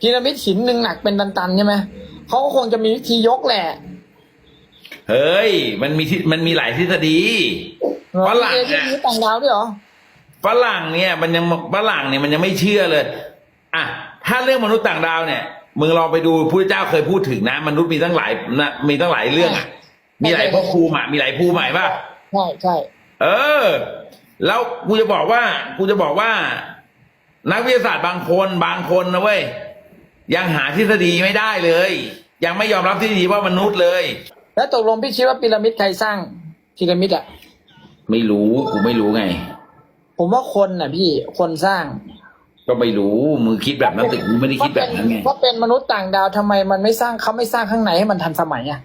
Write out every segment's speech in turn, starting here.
พีระมิดหินหนึ่งหนักเป็นตันๆใช่ไหมเขาก็คงจะมีวิธียกแหละ เฮ้ย มันมีที่มันมีหลายทฤษฎีฝรั่งเออะทีต่างดาวด้วยเหรอฝรั่งเนี่ย มันยังฝรั่งเนี่ยมันยังไม่เชื่อเลย อะถ้าเรื่องมนุษย์ต่างดาวเนี่ยมึงลองไปดูพระเจ้าเคยพูดถึงนะ มนุษย์มีตั้งหลายนะมีตั้งหลายเรื่องอะมีหลายภพภูมิอะมีหลายภูมิใหม่ป่ะใช่ใช่เออ แล้วกูจะบอกว่ากูจะบอกว่า นักวิทยาศาสตร์บางคนบางคนนะเว้ย ยังหาทฤษฎีไม่ได้เลย ยังไม่ยอมรับทฤษฎีว่ามนุษย์เลย แล้วตกลงพี่คิดว่าพีระมิดใครสร้างพีระมิดอะ ไม่รู้กูไม่รู้ไง ผมว่าคนน่ะพี่คนสร้างก็ไม่รู้มึงคิดแบบนั้นแต่กูไม่ได้คิดแบบนั้นไงเพราะเป็นมนุษย์ต่างดาวทำไมมันไม่สร้างเขาไม่สร้างข้างในให้มันทันสมัยอะ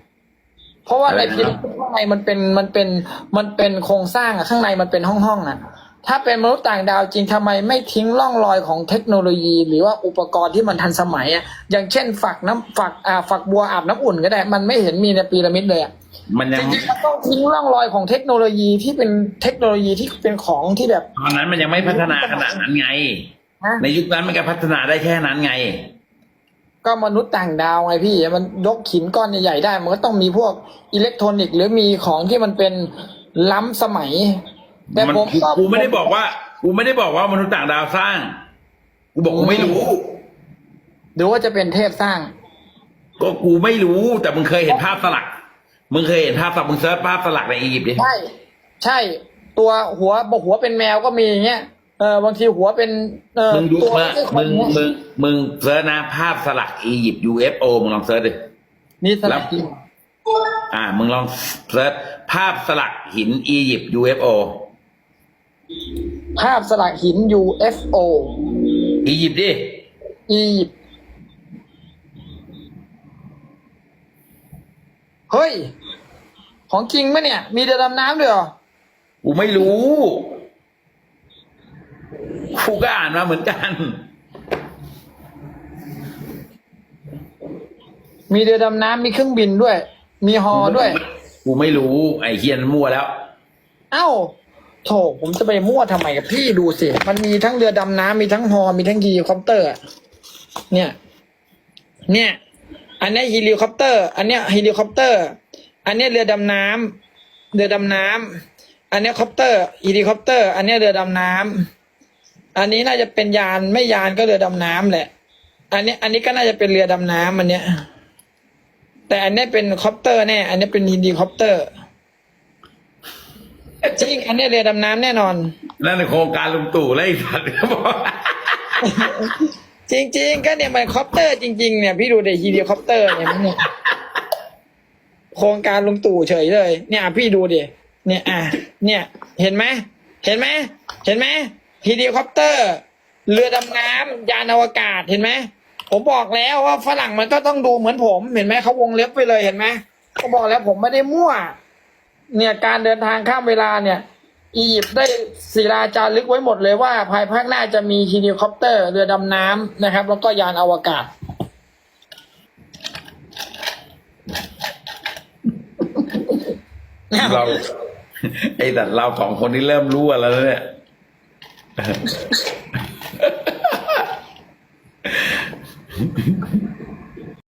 เพราะว่าอะไรในนะพีระมิดข้างในมันเป็นมันเป็นมันเป็นโครงสร้างอะข้างในมันเป็นห้องห้องๆอะ ถ้าเป็นมนุษย์ต่างดาวจริงทำไมไม่ทิ้งร่องรอยของเทคโนโลยี หรือว่าอุปกรณ์ที่มันทันสมัยอะอย่างเช่นฝักน้ำฝักอ่าฝักบัวอาบน้ำอุ่นก็ได้ มันไม่เห็นมีในพีระมิดเลยอะมันยัจงริงๆมันต้องทิ้งร่องรอยของเทคโนโลยีที่เป็นเทคโนโลยีที่เป็นของที่แบบ ตอนนั้นมันยังไม่พัฒนาขนาดนั้นไงฮะในยุคนั้นมันก็พัฒนาได้แค่นั้นไง ก็มนุษย์ต่างดาวไงพี่มันยกหินก้อนใหญ่ๆได้ มันก็ต้องมีพวกอิเล็กทรอนิกส์หรือมีของที่มันเป็นล้ำสมัย แต่มันผมกูกูไม่ได้บอกว่า กูไม่ได้บอกว่ามนุษย์ต่างดาวสร้าง กูบอกกูไม่รู้ หรือว่าจะเป็นเทพสร้าง ก็กูไม่รู้ แต่มึงเคยเห็นภาพสลัก มึงเคยเห็นภาพสลักมึงเซิร์ชภาพสลักในอียิปต์ดิ ใช่ใช่ตัวหัวบอกหัวเป็นแมวก็มีอย่างเงี้ยเออบางทีหัวเป็นเออมึงดูตัวเมื่อไใช่คมึนงเงี้ยมึงมึงเซิร์ชนะภาพสลักอียิปต์ UFO มึงลองเซิร์ชดิ นี่สลักจริงอ่า มึงลองเซิร์ชภาพสลักหินอียิปต์ UFO ภาพสลักหิน UFO อียิปต์ดิ อียิปต์เฮ้ย ของจริงไหมเนี่ย มีเรือดำน้ำด้วยเหรอ กูไม่รู้ กูก็อ่านมาเหมือนกัน มีเรือดำน้ำมีเครื่องบินด้วย มีฮอด้วย กูไม่รู้ ไอ้เฮียนมั่วแล้ว เอ้า โถผมจะไปมั่วทำไมกับพี่ดูสิ มันมีทั้งเรือดำน้ำมีทั้งฮอมีทั้งเฮลิคอปเตอร์ เนี่ย เนี่ย อันนี้เฮลิคอปเตอร์ อันเนี้ยเฮลิคอปเตอร์ อันเนี้ยเรือดำน้ำเรือดำน้ำอันเนี้ยคอปเตอร์เฮลิคอปเตอร์ อันเนี้ยเรือดำน้ำอันนี้น่าจะเป็นยานไม่ยานก็เรือดำน้ำแหละ อันนี้อันนี้ก็น่าจะเป็นเรือดำน้ำอันเนี้ย แต่อันนี้เป็นคอปเตอร์แน่ อันนี้เป็นเฮลิคอปเตอร์ จริงอันเนี้ยเรือดำน้ำแน่นอน นั่นในโครงการลุงตู่ไล่สัตว์เขาบอกจริง ๆ ก็เนี่ยมันคอปเตอร์จริง ๆ เนี่ยพี่ดูเดฮีเดียคอปเตอร์เนี่ยมันเนี่ยโครงการลุงตู่เฉยเลย เนี่ยพี่ดูดิเนี่ยอะเนี่ย เห็นไหมเห็นไหมเห็นไหมฮีเดียคอปเตอร์ เรือดำน้ำยานอวกาศเห็นไหมผมบอกแล้วว่าฝรั่งมันก็ต้องดูเหมือนผม เห็นไหมเขาวงเล็บไปเลยเห็นไหมเขาบอกแล้วผมไม่ได้มั่ว เนี่ยการเดินทางข้ามเวลาเนี่ย อียิปต์ได้ศิลาจารึกไว้หมดเลยว่า ภายภาคหน้าจะมีเฮลิคอปเตอร์ เรือดำน้ำนะครับ แล้วก็ยานอวกาศ เราไอ้แต่เราสองคนนี่เริ่มรู้แล้วเนี่ย